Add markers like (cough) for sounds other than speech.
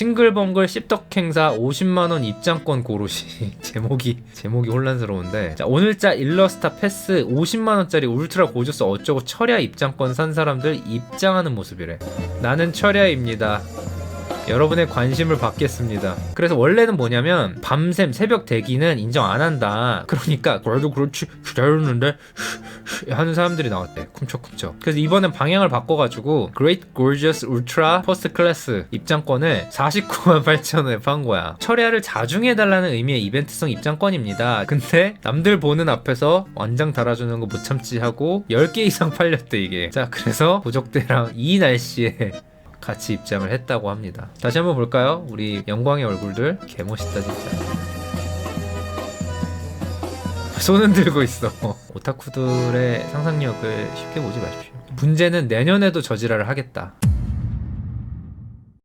싱글벙글 씹덕 행사 50만원 입장권 고르시. (laughs) 제목이 제목이 혼란스러운데. 자 오늘자 일러스타 패스 50만원짜리 울트라 고조스 어쩌고 철야 입장권 산 사람들 입장하는 모습이래. 나는 철야입니다 여러분의 관심을 받겠습니다. 그래서 원래는 뭐냐면 밤샘 새벽 대기는 인정 안 한다. 그러니까 그래도 그렇지 기다렸는데 하는 사람들이 나왔대. 쿰척쿰척. 그래서 이번엔 방향을 바꿔가지고 Great Gorgeous Ultra First Class 입장권을 49만 8천 원에 판 거야. 철야를 자중해달라는 의미의 이벤트성 입장권입니다. 근데 남들 보는 앞에서 완장 달아주는 거 못 참지 하고 10개 이상 팔렸대 이게. 자 그래서 고적대랑 이 날씨에 같이 입장을 했다고 합니다. 다시 한번 볼까요? 우리 영광의 얼굴들 개멋있다 진짜. 손은 들고 있어. 오타쿠들의 상상력을 쉽게 보지 마십시오. 문제는 내년에도 저지랄을 하겠다.